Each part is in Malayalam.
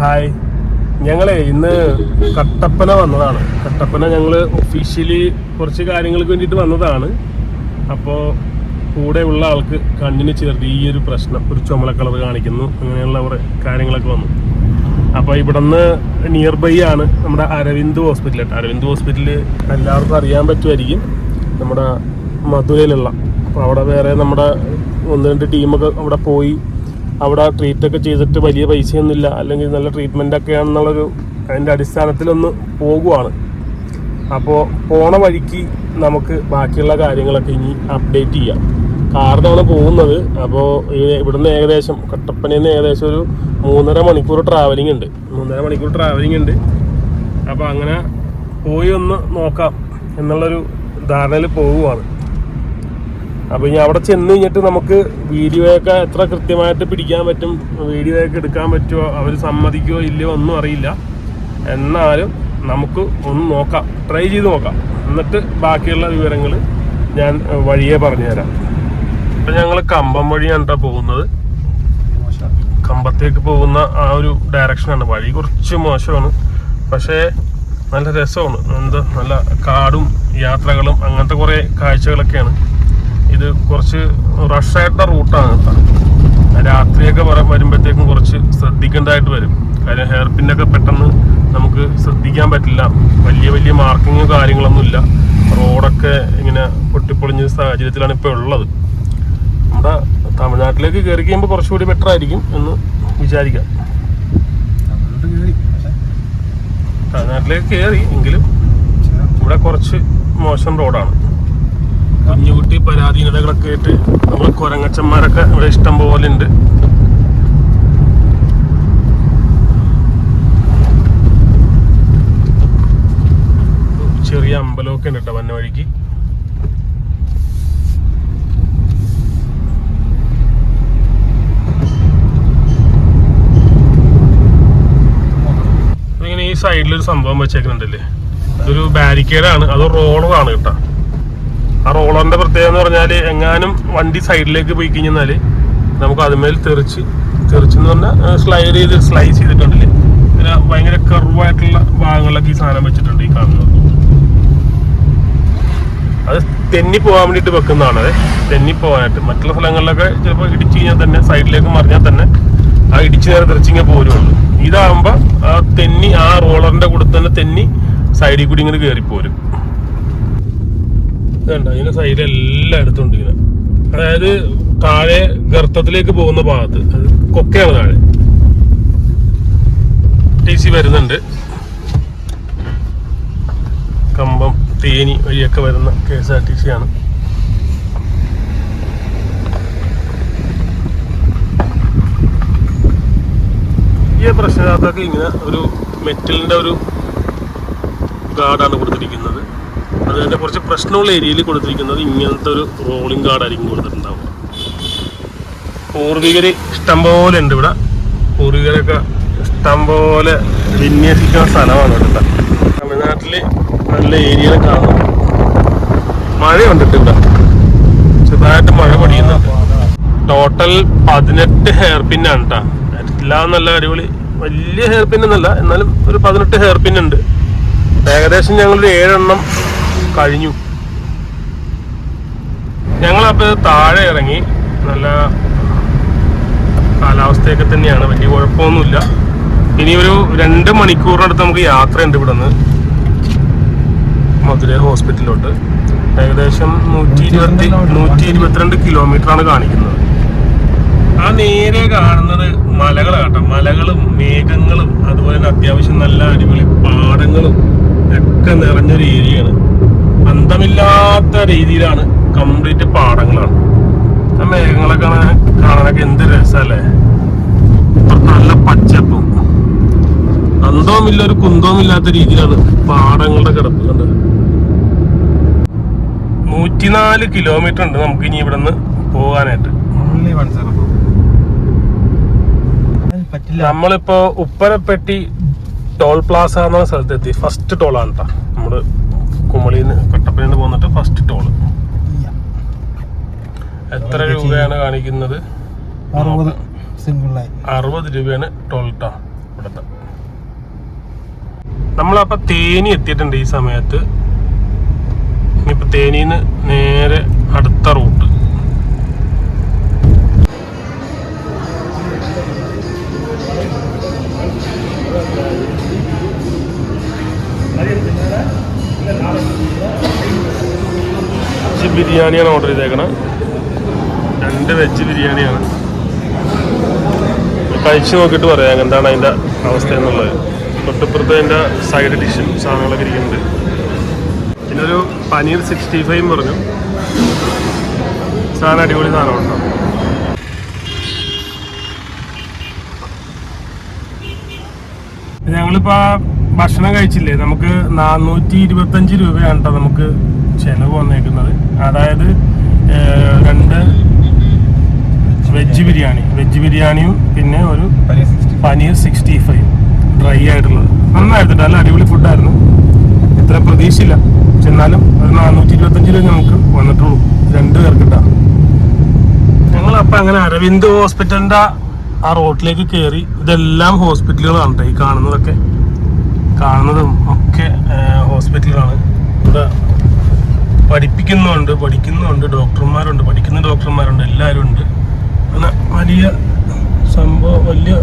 ഹായ്. ഞങ്ങളെ ഇന്ന് കട്ടപ്പന വന്നതാണ്. കട്ടപ്പന ഞങ്ങൾ ഒഫീഷ്യലി കുറച്ച് കാര്യങ്ങൾക്ക് വേണ്ടിയിട്ട് വന്നതാണ്. അപ്പോൾ കൂടെ ഉള്ള ആൾക്ക് കണ്ണിന് ചേർത്ത് ഈ ഒരു പ്രശ്നം ഒരു ചുമല കളർ കാണിക്കുന്നു. അങ്ങനെയുള്ള കുറേ കാര്യങ്ങളൊക്കെ വന്നു. അപ്പോൾ ഇവിടുന്ന് നിയർ ബൈ ആണ് നമ്മുടെ അരവിന്ദ് ഹോസ്പിറ്റൽ അരവിന്ദ് ഹോസ്പിറ്റൽ എല്ലാവർക്കും അറിയാൻ പറ്റുമായിരിക്കും നമ്മുടെ മധുരയിലുള്ള. അപ്പോൾ അവിടെ വേറെ നമ്മുടെ ഒന്ന് രണ്ട് ടീമൊക്കെ അവിടെ പോയി അവിടെ ട്രീറ്റ് ഒക്കെ ചെയ്തിട്ട് വലിയ പൈസയൊന്നുമില്ല. അല്ലെങ്കിൽ നല്ല ട്രീറ്റ്മെന്റ് ഒക്കെ ആണെന്നുള്ളൊരു അതിന്റെ അടിസ്ഥാനത്തിലൊന്ന് പോകുവാണ്. അപ്പോൾ പോണ വഴിക്ക് നമുക്ക് ബാക്കിയുള്ള കാര്യങ്ങളൊക്കെ ഇനി അപ്ഡേറ്റ് ചെയ്യാം. കാറിനാണ് പോകുന്നത്. അപ്പോൾ ഇവിടുന്ന് ഏകദേശം കട്ടപ്പനയിൽ നിന്ന് ഏകദേശം ഒരു മൂന്നര മണിക്കൂർ ട്രാവലിംഗ് ഉണ്ട്. മൂന്നര മണിക്കൂർ ട്രാവലിംഗ് ഉണ്ട്. അപ്പോൾ അങ്ങനെ പോയി ഒന്ന് നോക്കാം. എന്നുള്ളൊരു ധാരണയിൽ പോവുകയാണ് അപ്പോൾ ഇനി അവിടെ ചെന്ന് കഴിഞ്ഞിട്ട് നമുക്ക് വീഡിയോയൊക്കെ എത്ര കൃത്യമായിട്ട് പിടിക്കാൻ പറ്റും വീഡിയോയൊക്കെ എടുക്കാൻ പറ്റുമോ അവർ സമ്മതിക്കുമോ ഇല്ലയോ ഒന്നും അറിയില്ല. എന്നാലും നമുക്ക് ഒന്ന് നോക്കാം ട്രൈ ചെയ്ത് നോക്കാം. എന്നിട്ട് ബാക്കിയുള്ള വിവരങ്ങൾ ഞാൻ വഴിയെ പറഞ്ഞുതരാം. ഇപ്പൊ ഞങ്ങൾ കമ്പം വഴിയാണ് കേട്ടോ പോകുന്നത്. കമ്പത്തേക്ക് പോകുന്ന ആ ഒരു ഡയറക്ഷനാണ് വഴി കുറച്ച് മോശമാണ്. പക്ഷേ നല്ല രസമാണ്. എന്താ നല്ല കാടും യാത്രകളും അങ്ങനത്തെ കുറേ കാഴ്ചകളൊക്കെയാണ്. ഇത് കുറച്ച് റഷായിട്ടുള്ള റൂട്ടാണ് കേട്ടോ. രാത്രിയൊക്കെ വര വരുമ്പോഴത്തേക്കും കുറച്ച് ശ്രദ്ധിക്കേണ്ടതായിട്ട് വരും. കാര്യം ഹെയർ പിന്നൊക്കെ പെട്ടെന്ന് നമുക്ക് ശ്രദ്ധിക്കാൻ പറ്റില്ല. വലിയ വലിയ മാർക്കിങ്ങോ കാര്യങ്ങളൊന്നും ഇല്ല. റോഡൊക്കെ ഇങ്ങനെ പൊട്ടിപ്പൊളിഞ്ഞ സാഹചര്യത്തിലാണ് ഇപ്പോൾ ഉള്ളത്. നമ്മുടെ തമിഴ്നാട്ടിലേക്ക് കയറി കഴിയുമ്പോൾ കുറച്ചുകൂടി ബെറ്റർ ആയിരിക്കും എന്ന് വിചാരിക്കാം. തമിഴ്നാട്ടിലേക്ക് കയറി എങ്കിലും ഇവിടെ കുറച്ച് മോശം റോഡാണ് കുഞ്ഞുകുട്ടി പരാധീനതകളൊക്കെ ആയിട്ട് നമ്മൾ കുരങ്ങച്ചന്മാരൊക്കെ ഇവിടെ ഇഷ്ടം പോലെ ഉണ്ട്. ചെറിയ അമ്പലമൊക്കെ ഉണ്ട് കേട്ടോ വന്ന വഴിക്ക്. ഇങ്ങനെ ഈ സൈഡിൽ ഒരു സംഭവം വെച്ചേക്കുന്നുണ്ടല്ലേ? ഇതൊരു ബാരിക്കേഡാണ് അത് റോഡാണ് കേട്ടോ. ആ റോളറിന്റെ പ്രത്യേകത എന്ന് പറഞ്ഞാൽ എങ്ങാനും വണ്ടി സൈഡിലേക്ക് പോയി കഴിഞ്ഞാൽ നമുക്ക് അതുമേൽ തെറിച്ച് തെറിച്ചെന്ന് പറഞ്ഞാൽ സ്ലൈഡ് ചെയ്ത് സ്ലൈസ് ചെയ്തിട്ടുണ്ടല്ലേ? ഇങ്ങനെ ഭയങ്കര കർവായിട്ടുള്ള ഭാഗങ്ങളിലൊക്കെ ഈ സാധനം വെച്ചിട്ടുണ്ട് ഈ കാണുന്നത്. അത് തെന്നി പോകാൻ വേണ്ടിയിട്ട് വെക്കുന്നതാണ് അത് തെന്നി പോകാനായിട്ട് മറ്റുള്ള സ്ഥലങ്ങളിലൊക്കെ ചിലപ്പോൾ ഇടിച്ചു കഴിഞ്ഞാൽ തന്നെ സൈഡിലേക്ക് മറിഞ്ഞാൽ തന്നെ ആ ഇടിച്ചു നേരെ തെറിച്ചിങ്ങനെ പോരുള്ളൂ. ഇതാകുമ്പോൾ ആ തെന്നി ആ റോളറിന്റെ കൂടെ തന്നെ തെന്നി സൈഡിൽ കൂടി ഇങ്ങനെ കയറി പോരും ഇതുണ്ട് അതിന്റെ സൈഡിൽ എല്ലാം ഉണ്ട് ഇങ്ങനെ അതായത് താഴെ ഗർത്തത്തിലേക്ക് പോകുന്ന ഭാഗത്ത് അത് കൊക്കയാണ് താഴെ. ടി സി വരുന്നുണ്ട്. കമ്പം തേനി വഴിയൊക്കെ വരുന്ന K S R T C ആണ്. ഈ പ്രശ്നത്തിനകത്തൊക്കെ ഇങ്ങനെ ഒരു മെറ്റലിന്റെ ഒരു ഗാർഡാണ് കൊടുത്തിരിക്കുന്നത്. അത് തന്നെ കുറച്ച് പ്രശ്നമുള്ള ഏരിയയിൽ കൊടുത്തിരിക്കുന്നത് ഇങ്ങനത്തെ ഒരു റോളിംഗ് കാർഡായിരിക്കും കൊടുത്തിട്ടുണ്ടാവുക. പൂർവികർ ഇഷ്ടം പോലെ ഉണ്ട് ഇവിടെ. പൂർവികരൊക്കെ ഇഷ്ടംപോലെ വിന്യസിക്കുന്ന സ്ഥലമാണ് ഇവിടെ തമിഴ്നാട്ടിൽ നല്ല ഏരിയയിൽ കാണും മഴയുണ്ട് ഇവിടെ. ചെറുതായിട്ട് മഴ പൊടിയുന്നുണ്ട് ടോട്ടൽ പതിനെട്ട് ഹെയർ പിന്നാണ് കേട്ടോ. എല്ലാം നല്ല അടിപൊളി. വലിയ ഹെയർ പിൻ എന്നാലും ഒരു പതിനെട്ട് ഹെയർ പിൻ ഉണ്ട്. ഏകദേശം ഞങ്ങളൊരു ഏഴെണ്ണം കഴിഞ്ഞു. ഞങ്ങളപ്പോൾ താഴെ ഇറങ്ങി. നല്ല കാലാവസ്ഥയൊക്കെ തന്നെയാണ്. വലിയ കുഴപ്പമൊന്നുമില്ല. ഇനി ഒരു രണ്ട് മണിക്കൂറിനടുത്ത് നമുക്ക് യാത്രയുണ്ട് ഇവിടെ നിന്ന് മധുര ഹോസ്പിറ്റലിലോട്ട്. ഏകദേശം നൂറ്റി ഇരുപത്തി നൂറ്റി ഇരുപത്തിരണ്ട് കിലോമീറ്റർ ആണ് കാണിക്കുന്നത്. ആ നേരെ കാണുന്നത് മലകളാട്ടോ മലകളും മേഘങ്ങളും അതുപോലെ തന്നെ അത്യാവശ്യം നല്ല അടിപൊളി പാടങ്ങളും ഒക്കെ നിറഞ്ഞൊരു ഏരിയയാണ്. അന്തമില്ലാത്ത രീതിയിലാണ് കംപ്ലീറ്റ് പാടങ്ങളാണ്. ആ മേഘങ്ങളൊക്കെ കാണാൻ കാണാനൊക്കെ എന്ത് രസമല്ലേ നല്ല പച്ചപ്പും. അന്തവുമില്ല ഒരു കുന്തവുമില്ലാത്ത രീതിയിലാണ് പാടങ്ങളുടെ കിടപ്പ് കണ്ടത്. നൂറ്റിനാല് കിലോമീറ്റർ ഉണ്ട് നമുക്ക് ഇനി ഇവിടെ നിന്ന് പോകാനായിട്ട് നമ്മളിപ്പോ ഉപ്പരപ്പെട്ടി ടോൾ പ്ലാസ എന്ന സ്ഥലത്തെത്തി. ഫസ്റ്റ് ടോളാണ് കേട്ടോ നമ്മൾ കുമളിന്ന് കട്ടപ്പനയിൽ പോന്നിട്ട് ഫസ്റ്റ് ടോൾ എത്ര രൂപയാണ് കാണിക്കുന്നത്? അറുപത് രൂപയാണ് ടോൾട്ടാ ഇവിടുത്തെ. നമ്മളപ്പോ തേനി എത്തിയിട്ടുണ്ട് ഈ സമയത്ത്. ഇനിയിപ്പോ തേനിന്ന് നേരെ അടുത്ത റൂട്ട് ബിരിയാണിയാണ് ഓർഡർ ചെയ്തേക്കണത് രണ്ട് വെജ് ബിരിയാണിയാണ്. കഴിച്ചു നോക്കിയിട്ട് പറയാം എന്താണ് അതിന്റെ അവസ്ഥ എന്നുള്ളത്. തൊട്ടിപ്പുറത്ത് അതിന്റെ സൈഡ് ഡിഷും സാധനങ്ങളൊക്കെ ഇരിക്കുന്നുണ്ട്. പിന്നെ ഒരു പനീർ സിക്സ്റ്റി ഫൈവ് പറഞ്ഞു. സാധനം അടിപൊളി സാധനം ഉണ്ടോ ഞങ്ങളിപ്പോൾ ഭക്ഷണം കഴിച്ചില്ലേ? നമുക്ക് നാനൂറ്റി ഇരുപത്തഞ്ച് രൂപയാണ് കേട്ടോ നമുക്ക് ചെലവ് വന്നേക്കുന്നത്. അതായത് രണ്ട് വെജ് ബിരിയാണി. വെജ് ബിരിയാണിയും പിന്നെ ഒരു പനീർ സിക്സ്റ്റി ഫൈവ് ഡ്രൈ ആയിട്ടുള്ളത്. നന്നായിരുന്നു നല്ല അടിപൊളി ഫുഡായിരുന്നു. ഇത്ര പ്രതീക്ഷയില്ല. ചെന്നാലും ഒരു നാനൂറ്റി ഇരുപത്തഞ്ച് രൂപ നമുക്ക് വന്നിട്ടുള്ളൂ. രണ്ട് പേർക്കിട്ടാ. ഞങ്ങളപ്പോൾ അങ്ങനെ അരവിന്ദ് ഹോസ്പിറ്റലിന്റെ ആ റോഡിലേക്ക് കയറി ഇതെല്ലാം ഹോസ്പിറ്റലുകളാണ് ഈ കാണുന്നതൊക്കെ. കാണുന്നതും ഒക്കെ ഹോസ്പിറ്റലുകളാണ്. ഇവിടെ പഠിപ്പിക്കുന്നുണ്ട് പഠിക്കുന്നുണ്ട് ഡോക്ടർമാരുണ്ട് പഠിക്കുന്ന ഡോക്ടർമാരുണ്ട് എല്ലാവരും ഉണ്ട് അങ്ങനെ വലിയ സംഭവം വലിയ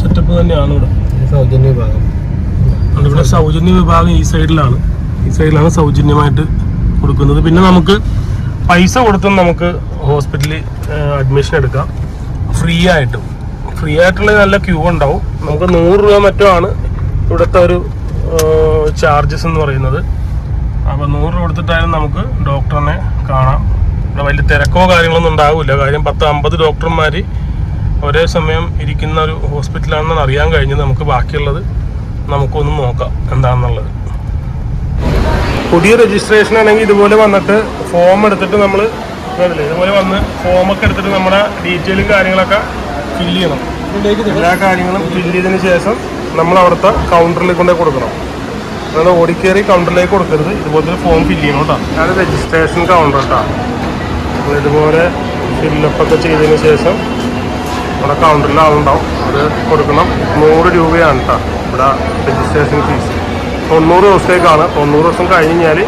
സെറ്റപ്പ് തന്നെയാണ് ഇവിടെ. സൗജന്യ വിഭാഗം. ഇവിടെ സൗജന്യ വിഭാഗം ഈ സൈഡിലാണ് ഈ സൈഡിലാണ് സൗജന്യമായിട്ട് കൊടുക്കുന്നത്. പിന്നെ നമുക്ക് പൈസ കൊടുത്തും നമുക്ക് ഹോസ്പിറ്റലിൽ അഡ്മിഷൻ എടുക്കാം. ഫ്രീ ആയിട്ടും ഫ്രീ ആയിട്ടുള്ള നല്ല ക്യൂ ഉണ്ടാവും. നമുക്ക് നൂറ് രൂപ മറ്റോ ആണ് ഇവിടുത്തെ ഒരു ചാർജസ് എന്ന് പറയുന്നത്. അപ്പോൾ നൂറ് കൊടുത്തിട്ടായാലും നമുക്ക് ഡോക്ടറിനെ കാണാം. ഇവിടെ വലിയ തിരക്കോ കാര്യങ്ങളൊന്നും ഉണ്ടാവില്ല. കാര്യം പത്ത് അമ്പത് ഡോക്ടർമാർ ഒരേ സമയം ഇരിക്കുന്ന ഒരു ഹോസ്പിറ്റലാണെന്ന് അറിയാൻ കഴിഞ്ഞ് നമുക്ക് ബാക്കിയുള്ളത്. നമുക്കൊന്ന് നോക്കാം എന്താണെന്നുള്ളത്. പുതിയ രജിസ്ട്രേഷൻ ആണെങ്കിൽ ഇതുപോലെ വന്നിട്ട് ഫോം എടുത്തിട്ട് നമ്മൾ ഇതുപോലെ വന്ന് ഫോമൊക്കെ എടുത്തിട്ട് നമ്മുടെ ഡീറ്റെയിലും കാര്യങ്ങളൊക്കെ ഫില്ല് ചെയ്യണം. എല്ലാ കാര്യങ്ങളും ഫില്ല് ചെയ്തതിന് ശേഷം നമ്മൾ അവിടുത്തെ കൗണ്ടറിൽ കൊണ്ടേ കൊടുക്കണം. അതായത് ഓടിക്കേറി കൗണ്ടറിലേക്ക് കൊടുക്കരുത്. ഇതുപോലത്തെ ഫോം ഫില്ല് ചെയ്യണം കേട്ടോ. അത് രജിസ്ട്രേഷൻ കൗണ്ടർ കേട്ടോ അപ്പോൾ ഇതുപോലെ ഫില്ലപ്പ് ഒക്കെ ചെയ്തതിന് ശേഷം ഇവിടെ കൗണ്ടറിൽ ആളുണ്ടാവും. അത് കൊടുക്കണം. നൂറ് രൂപയാണ് കേട്ടോ ഇവിടെ രജിസ്ട്രേഷൻ ഫീസ് തൊണ്ണൂറ് ദിവസത്തേക്കാണ്. തൊണ്ണൂറ് ദിവസം കഴിഞ്ഞ് കഴിഞ്ഞാൽ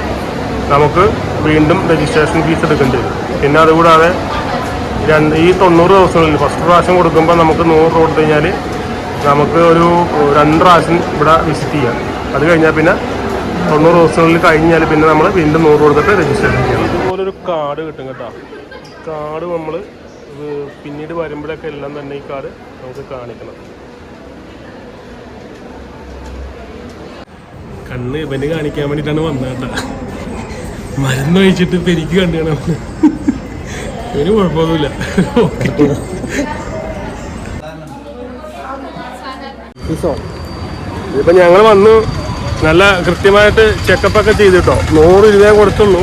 നമുക്ക് വീണ്ടും രജിസ്ട്രേഷൻ ഫീസ് എടുക്കേണ്ടി വരും. പിന്നെ അതുകൂടാതെ രണ്ട് ഈ തൊണ്ണൂറ് ദിവസങ്ങളിൽ ഫസ്റ്റ് പ്രാവശ്യം കൊടുക്കുമ്പോൾ നമുക്ക് നൂറ് രൂപ കൊടുത്തു കഴിഞ്ഞാൽ നമുക്ക് ഒരു രണ്ട് പ്രാവശ്യം ഇവിടെ വിസിറ്റ് ചെയ്യാം. അത് കഴിഞ്ഞാൽ പിന്നെ തൊണ്ണൂറ് ദിവസങ്ങളിൽ കഴിഞ്ഞാൽ പിന്നെ നമ്മൾ വീണ്ടും നൂറ് കൊടുത്തിട്ട് രജിസ്ട്രേഷൻ ചെയ്യണം ഇതുപോലൊരു കാർഡ് കിട്ടും കേട്ടോ. കാർഡ് നമ്മൾ പിന്നീട് വരുമ്പോഴൊക്കെ എല്ലാം തന്നെ ഈ കാർഡ് നമുക്ക് കാണിക്കണം. കണ്ണ് ഇവന് കാണിക്കാൻ വേണ്ടിയിട്ടാണ് വന്നത് കേട്ടോ. മരുന്ന് കഴിച്ചിട്ട് ഇപ്പം എനിക്ക് കണ്ടു കാണാൻ ഇവന് കുഴപ്പമൊന്നുമില്ല. ഇപ്പം ഇതിപ്പോ ഞങ്ങൾ വന്നു. നല്ല കൃത്യമായിട്ട് ചെക്കപ്പ് ഒക്കെ ചെയ്തിട്ടോ. നൂറ് രൂപ കൊടുത്തുള്ളൂ.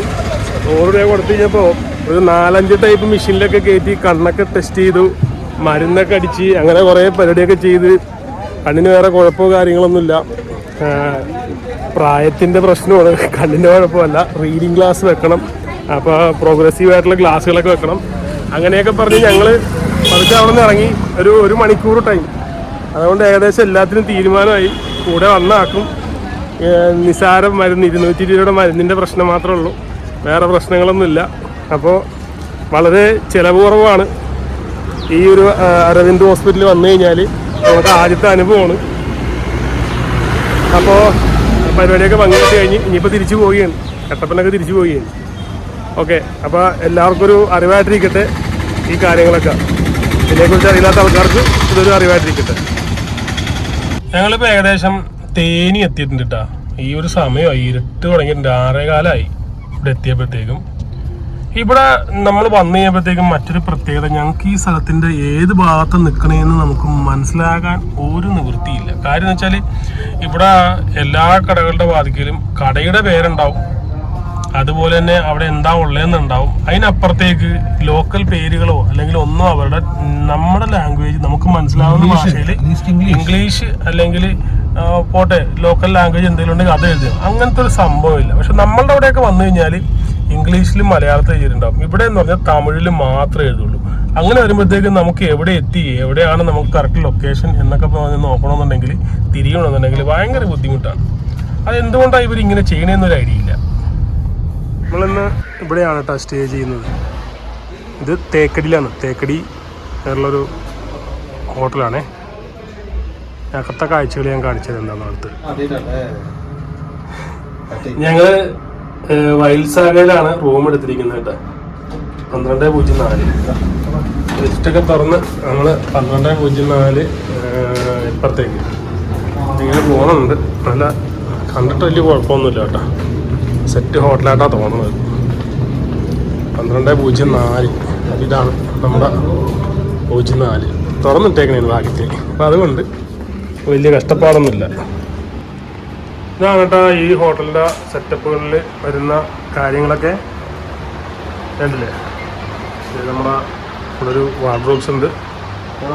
നൂറ് രൂപ കൊടുത്തു കഴിഞ്ഞപ്പോൾ ഒരു നാലഞ്ച് ടൈപ്പ് മെഷീനിലൊക്കെ കയറ്റി കണ്ണൊക്കെ ടെസ്റ്റ് ചെയ്തു മരുന്നൊക്കെ അടിച്ച് അങ്ങനെ കുറേ പരിപാടിയൊക്കെ ചെയ്ത്. കണ്ണിന് വേറെ കുഴപ്പമോ കാര്യങ്ങളൊന്നുമില്ല. പ്രായത്തിന്റെ പ്രശ്നമാണ്. കണ്ണിന്റെ കുഴപ്പമല്ല. റീഡിങ് ഗ്ലാസ് വെക്കണം. അപ്പോൾ പ്രോഗ്രസീവ് ആയിട്ടുള്ള ഗ്ലാസ്സുകളൊക്കെ വെക്കണം. അങ്ങനെയൊക്കെ പറഞ്ഞ് ഞങ്ങൾ പതുക്കെ അവിടെ നിന്ന് ഇറങ്ങി. ഒരു ഒരു മണിക്കൂർ ടൈം അതുകൊണ്ട് ഏകദേശം എല്ലാത്തിനും തീരുമാനമായി. കൂടെ വന്നാക്കും. നിസാരം മരുന്ന് ഇരുന്നൂറ്റി രൂപയുടെ മരുന്നിന്റെ പ്രശ്നം മാത്രമേ ഉള്ളൂ. വേറെ പ്രശ്നങ്ങളൊന്നുമില്ല. അപ്പോൾ വളരെ ചിലവ് കുറവാണ് ഈ ഒരു അരവിന്ദ് ഹോസ്പിറ്റലിൽ വന്നു കഴിഞ്ഞാൽ നമുക്ക് ആദ്യത്തെ അനുഭവമാണ്. അപ്പോൾ പരിപാടിയൊക്കെ പങ്കെടുത്ത് കഴിഞ്ഞ് ഇനിയിപ്പോൾ തിരിച്ചു പോവുകയാണ്. കട്ടപ്പനൊക്കെ തിരിച്ചു പോവുകയാണ്. ഓക്കെ അപ്പോൾ എല്ലാവർക്കും ഒരു അറിവായിട്ടിരിക്കട്ടെ ഈ കാര്യങ്ങളൊക്കെ. ഇതിനെക്കുറിച്ച് അറിയാത്ത ആൾക്കാർക്ക് ഇതൊരു അറിവായിട്ടിരിക്കട്ടെ. ഞങ്ങളിപ്പോൾ ഏകദേശം തേനി എത്തിയിട്ടുണ്ട് കേട്ടോ ഈ ഒരു സമയമായി ഇരുട്ട് തുടങ്ങിയിട്ടുണ്ട്. ആറേ കാലമായി ഇവിടെ എത്തിയപ്പോഴത്തേക്കും. ഇവിടെ നമ്മൾ വന്നു കഴിയുമ്പോഴത്തേക്കും മറ്റൊരു പ്രത്യേകത ഞങ്ങൾക്ക് ഈ സ്ഥലത്തിന്റെ ഏത് ഭാഗത്ത് നിൽക്കണേന്ന് നമുക്ക് മനസ്സിലാകാൻ ഒരു നിവൃത്തിയില്ല. കാര്യം എന്ന് വെച്ചാൽ ഇവിടെ എല്ലാ കടകളുടെ വാതിക്കലും കടയുടെ പേരുണ്ടാവും. അതുപോലെ തന്നെ അവിടെ എന്താ ഉള്ളതെന്നുണ്ടാവും അതിനപ്പുറത്തേക്ക് ലോക്കൽ പേരുകളോ അല്ലെങ്കിൽ ഒന്നോ അവരുടെ നമ്മുടെ ലാംഗ്വേജ് നമുക്ക് മനസ്സിലാവുന്ന ഭാഷയിൽ ഇംഗ്ലീഷ് അല്ലെങ്കിൽ പോട്ടെ ലോക്കൽ ലാംഗ്വേജ് എന്തെങ്കിലും ഉണ്ടെങ്കിൽ അത് എഴുതുക അങ്ങനത്തെ ഒരു സംഭവമില്ല. പക്ഷെ നമ്മളുടെ അവിടെയൊക്കെ വന്നു കഴിഞ്ഞാൽ ഇംഗ്ലീഷിലും മലയാളത്തിൽ എഴുതിയിട്ടുണ്ടാവും. ഇവിടെ എന്ന് പറഞ്ഞാൽ തമിഴിൽ മാത്രമേ എഴുതുള്ളൂ. അങ്ങനെ വരുമ്പോഴത്തേക്കും നമുക്ക് എവിടെ എത്തി എവിടെയാണ് നമുക്ക് കറക്റ്റ് ലൊക്കേഷൻ എന്നൊക്കെ നോക്കണമെന്നുണ്ടെങ്കിൽ തിരിയണമെന്നുണ്ടെങ്കിൽ ഭയങ്കര ബുദ്ധിമുട്ടാണ്. അത് എന്തുകൊണ്ടാണ് ഇവർ ഇങ്ങനെ ചെയ്യണമെന്നൊരു ഐഡിയ ഇല്ല. നമ്മളിന്ന് ഇവിടെയാണ് കേട്ടോ സ്റ്റേ ചെയ്യുന്നത്. ഇത് തേക്കടിയിലാണ്. തേക്കടി എന്നുള്ളൊരു ഹോട്ടലാണേ അകത്തെ കാഴ്ചകൾ ഞാൻ കാണിച്ചത് എന്താണെന്ന് അടുത്ത് ഞങ്ങൾ വൈൽസാഗയിലാണ് റൂം എടുത്തിരിക്കുന്നത് കേട്ടോ. പന്ത്രണ്ട് പൂജ്യം നാല്. ലിസ്റ്റൊക്കെ തുറന്ന് നമ്മൾ പന്ത്രണ്ട് പൂജ്യം നാല് ഇപ്പുറത്തേക്ക്. ഇങ്ങനെ പോകുന്നുണ്ട് നല്ല കണ്ടിട്ട് വലിയ കുഴപ്പമൊന്നുമില്ല കേട്ടോ. സെറ്റ് ഹോട്ടലായിട്ടാ തോന്നുന്നത്. പന്ത്രണ്ട് പൂജ്യം നാല്. ഇതാണ് നമ്മുടെ പൂജ്യം നാല്. തുറന്നിട്ടേക്കണേ ഭാഗ്യത്തിന്. അപ്പം അതുകൊണ്ട് വലിയ കഷ്ടപ്പാടൊന്നുമില്ല. ഇതാണ് കേട്ടോ ഈ ഹോട്ടലിന്റെ സെറ്റപ്പുകളിൽ വരുന്ന കാര്യങ്ങളൊക്കെ. കണ്ടില്ലേ? നമ്മുടെ ഇവിടെ ഒരു വാർഡ്രോബ്സ് ഉണ്ട്.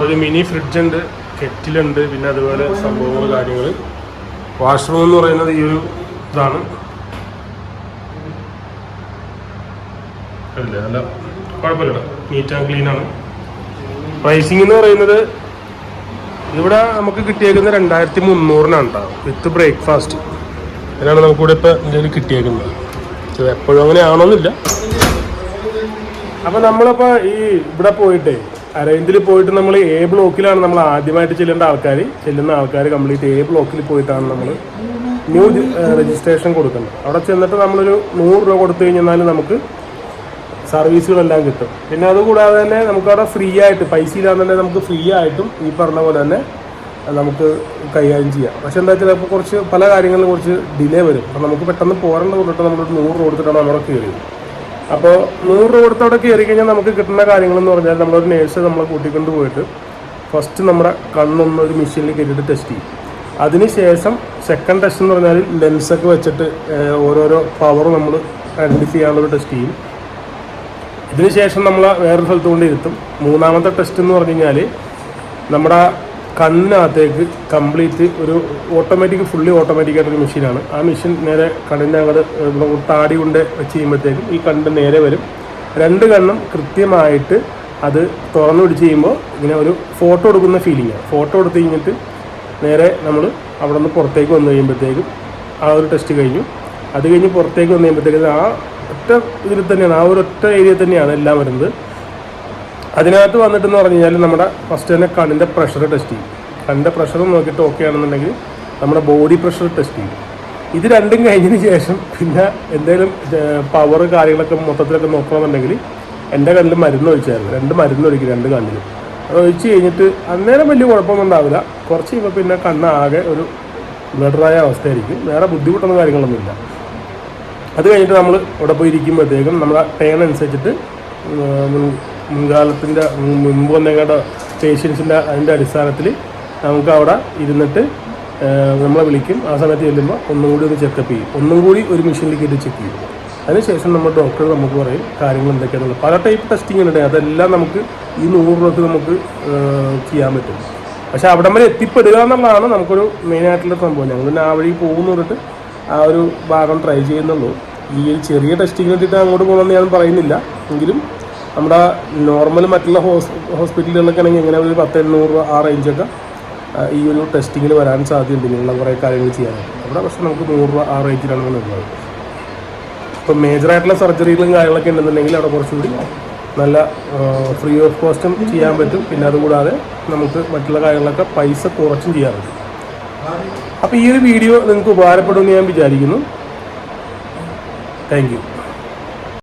ഒരു മിനി ഫ്രിഡ്ജ് ഉണ്ട് കെറ്റിലുണ്ട് പിന്നെ അതുപോലെ സംഭവങ്ങൾ കാര്യങ്ങൾ വാഷ്റൂം എന്ന് പറയുന്നത് ഈ ഒരു ഇതാണ്. അല്ലേ അല്ല കുഴപ്പമില്ല നീറ്റ് ആൻഡ് ക്ലീൻ ആണ്. പ്രൈസിങ് എന്ന് പറയുന്നത് ഇവിടെ നമുക്ക് കിട്ടിയേക്കുന്നത് രണ്ടായിരത്തി മുന്നൂറിനാണ് കേട്ടോ വിത്ത് ബ്രേക്ക്ഫാസ്റ്റ് അതിനാണ് നമുക്കിവിടെ ഇപ്പൊ എന്തെങ്കിലും കിട്ടിയേക്കുന്നത്. എപ്പോഴും അങ്ങനെ ആണോന്നില്ല അപ്പൊ നമ്മളിപ്പോൾ ഈ ഇവിടെ പോയിട്ട് അരവിന്ദിൽ പോയിട്ട് നമ്മൾ എ ബ്ലോക്കിലാണ് നമ്മൾ ആദ്യമായിട്ട് ചെല്ലേണ്ട ആൾക്കാർ ചെല്ലുന്ന ആൾക്കാർ കംപ്ലീറ്റ് എ ബ്ലോക്കിൽ പോയിട്ടാണ് നമ്മൾ ന്യൂ രജിസ്ട്രേഷൻ കൊടുക്കുന്നത്. അവിടെ ചെന്നിട്ട് നമ്മളൊരു നൂറ് രൂപ കൊടുത്തു കഴിഞ്ഞാൽ നമുക്ക് സർവീസുകളെല്ലാം കിട്ടും. പിന്നെ അതുകൂടാതെ തന്നെ നമുക്ക് അവിടെ ഫ്രീ ആയിട്ട് പൈസ ഇല്ലാതെ തന്നെ നമുക്ക് ഫ്രീ ആയിട്ടും ഈ പറഞ്ഞ പോലെ തന്നെ നമുക്ക് കൈകാര്യം ചെയ്യാം. പക്ഷെ എന്താ വെച്ചാൽ ഇപ്പോൾ കുറച്ച് പല കാര്യങ്ങളിലും കുറച്ച് ഡിലേ വരും. അപ്പം നമുക്ക് പെട്ടെന്ന് പോരേണ്ട കൊണ്ടിട്ട് നമ്മളൊരു നൂറ് രൂപ കൊടുത്തിട്ടാണ് അവിടെ കയറിയത്. അപ്പോൾ നൂറ് രൂപ കൊടുത്ത് അവിടെ കയറി കഴിഞ്ഞാൽ നമുക്ക് കിട്ടുന്ന കാര്യങ്ങളെന്ന് പറഞ്ഞാൽ നമ്മളൊരു നേഴ്സ് നമ്മളെ കൂട്ടിക്കൊണ്ട് പോയിട്ട് ഫസ്റ്റ് നമ്മുടെ കണ്ണൊന്ന് ഒരു മെഷീനിൽ കയറ്റിയിട്ട് ടെസ്റ്റ് ചെയ്യും. അതിനുശേഷം സെക്കൻഡ് ടെസ്റ്റ് എന്ന് പറഞ്ഞാൽ ലെൻസൊക്കെ വെച്ചിട്ട് ഓരോരോ പവർ നമ്മൾ ഐഡന്റിഫൈ ചെയ്യാനുള്ളൊരു ടെസ്റ്റ് ചെയ്യും. ഇതിനുശേഷം നമ്മൾ വേറൊരു സ്ഥലത്ത് കൊണ്ട് ഇരുത്തും. മൂന്നാമത്തെ ടെസ്റ്റ് എന്ന് പറഞ്ഞു കഴിഞ്ഞാൽ നമ്മുടെ കണ്ണിനകത്തേക്ക് കംപ്ലീറ്റ് ഒരു ഓട്ടോമാറ്റിക് ഫുള്ളി ഓട്ടോമാറ്റിക് ആയിട്ടൊരു മെഷീനാണ് ആ മെഷീൻ നേരെ കണ്ണിന്റെ അങ്ങോട്ട് താടി കൊണ്ട് വെച്ച് ചെയ്യുമ്പോഴത്തേക്കും ഈ കണ്ണ് നേരെ വരും. രണ്ട് കണ്ണും കൃത്യമായിട്ട് അത് തുറന്നു പിടിച്ച് ചെയ്യുമ്പോൾ ഇങ്ങനെ ഒരു ഫോട്ടോ എടുക്കുന്ന ഫീലിംഗാണ് ഫോട്ടോ എടുത്ത് കഴിഞ്ഞിട്ട് നേരെ നമ്മൾ അവിടെ നിന്ന് പുറത്തേക്ക് വന്നു കഴിയുമ്പോഴത്തേക്കും ആ ഒരു ടെസ്റ്റ് കഴിഞ്ഞു. അത് കഴിഞ്ഞ് പുറത്തേക്ക് വന്നു കഴിയുമ്പോഴത്തേക്കും ആ ഒറ്റ ഇതിൽ തന്നെയാണ് ആ ഒരു ഒറ്റ ഏരിയ തന്നെയാണ് എല്ലാം വരുന്നത്. അതിനകത്ത് വന്നിട്ടെന്ന് പറഞ്ഞു കഴിഞ്ഞാൽ നമ്മുടെ ഫസ്റ്റ് തന്നെ കണ്ണിന്റെ പ്രഷർ ടെസ്റ്റ് ചെയ്യും. കണ്ണിന്റെ പ്രഷർ നോക്കിയിട്ട് ഓക്കെ ആണെന്നുണ്ടെങ്കിൽ നമ്മുടെ ബോഡി പ്രഷർ ടെസ്റ്റ് ചെയ്യും. ഇത് രണ്ടും കഴിഞ്ഞതിന് ശേഷം പിന്നെ എന്തെങ്കിലും പവർ കാര്യങ്ങളൊക്കെ മൊത്തത്തിലൊക്കെ നോക്കണമെന്നുണ്ടെങ്കിൽ എന്റെ കണ്ണിൽ മരുന്ന് ഒഴിച്ചായിരുന്നു. രണ്ട് മരുന്ന് ഒഴിക്കും രണ്ട് കണ്ണിലും. അത് ഒഴിച്ച് കഴിഞ്ഞിട്ട് അന്നേരം വലിയ കുഴപ്പമൊന്നും ഉണ്ടാവില്ല. കുറച്ച് കഴിയുമ്പോൾ പിന്നെ കണ്ണ് ആകെ ഒരു ബ്ലഡറായ അവസ്ഥയായിരിക്കും. വേറെ ബുദ്ധിമുട്ടൊന്നും കാര്യങ്ങളൊന്നുമില്ല. അത് കഴിഞ്ഞിട്ട് നമ്മൾ അവിടെ പോയി ഇരിക്കുമ്പോഴത്തേക്കും നമ്മൾ ടേൺ അനുസരിച്ചിട്ട് മുൻ- മുൻകാലത്തിന്റെ മുൻപ് വന്നേക്കേണ്ട പേഷ്യൻസിന്റെ അതിന്റെ അടിസ്ഥാനത്തിൽ നമുക്ക് അവിടെ ഇരുന്നിട്ട് നമ്മളെ വിളിക്കും. ആ സമയത്ത് ചെല്ലുമ്പോൾ ഒന്നും കൂടി ഒന്ന് ചെക്കപ്പ് ചെയ്യും. ഒന്നും കൂടി ഒരു മെഷീനിൽ കയറ്റി ചെക്ക് ചെയ്യും. അതിനുശേഷം നമ്മൾ ഡോക്ടർ നമുക്ക് പറയും കാര്യങ്ങൾ എന്തൊക്കെയാണെന്നുള്ളത്. പല ടൈപ്പ് ടെസ്റ്റിംഗ് ഉണ്ട്. അതെല്ലാം നമുക്ക് ഈ നൂറ് രൂപക്ക് നമുക്ക് ചെയ്യാൻ പറ്റും. പക്ഷേ അവിടം വരെ എത്തിപ്പെടുക എന്നുള്ളതാണ് നമുക്കൊരു മെയിനായിട്ടുള്ള സംഭവം. ഞങ്ങൾ ആ വഴി പോകുന്നു പറഞ്ഞിട്ട് ആ ഒരു ഭാഗം ട്രൈ ചെയ്യുന്നുള്ളൂ. ഈ ഒരു ചെറിയ ടെസ്റ്റിംഗ് വേണ്ടിയിട്ട് അങ്ങോട്ട് പോകണമെന്ന് ഞാൻ പറയുന്നില്ല. എങ്കിലും നമ്മുടെ നോർമൽ മറ്റുള്ള ഹോസ് ഹോസ്പിറ്റലുകളിലൊക്കെ ആണെങ്കിൽ എങ്ങനെ ഒരു പത്ത് എണ്ണൂറ് രൂപ ആ റേഞ്ചൊക്കെ ഈ ഒരു ടെസ്റ്റിങ്ങിൽ വരാൻ സാധ്യതയുണ്ട്. ഇങ്ങനെയുള്ള കുറേ കാര്യങ്ങൾ ചെയ്യാനായിട്ട് അവിടെ പക്ഷേ നമുക്ക് നൂറ് രൂപ ആ റേഞ്ചിലാണ് വരുന്നത് ഇപ്പം മേജറായിട്ടുള്ള സർജറികളും കാര്യങ്ങളൊക്കെ ഉണ്ടെന്നുണ്ടെങ്കിൽ അവിടെ കുറച്ചുകൂടി നല്ല ഫ്രീ ഓഫ് കോസ്റ്റും ചെയ്യാൻ പറ്റും. പിന്നെ അതുകൂടാതെ നമുക്ക് മറ്റുള്ള കാര്യങ്ങളൊക്കെ പൈസ കുറച്ചും ചെയ്യാറുണ്ട് അപ്പോൾ ഈ ഒരു വീഡിയോ നിങ്ങൾക്ക് ഉപകാരപ്പെടുമെന്ന് ഞാൻ വിചാരിക്കുന്നു. താങ്ക്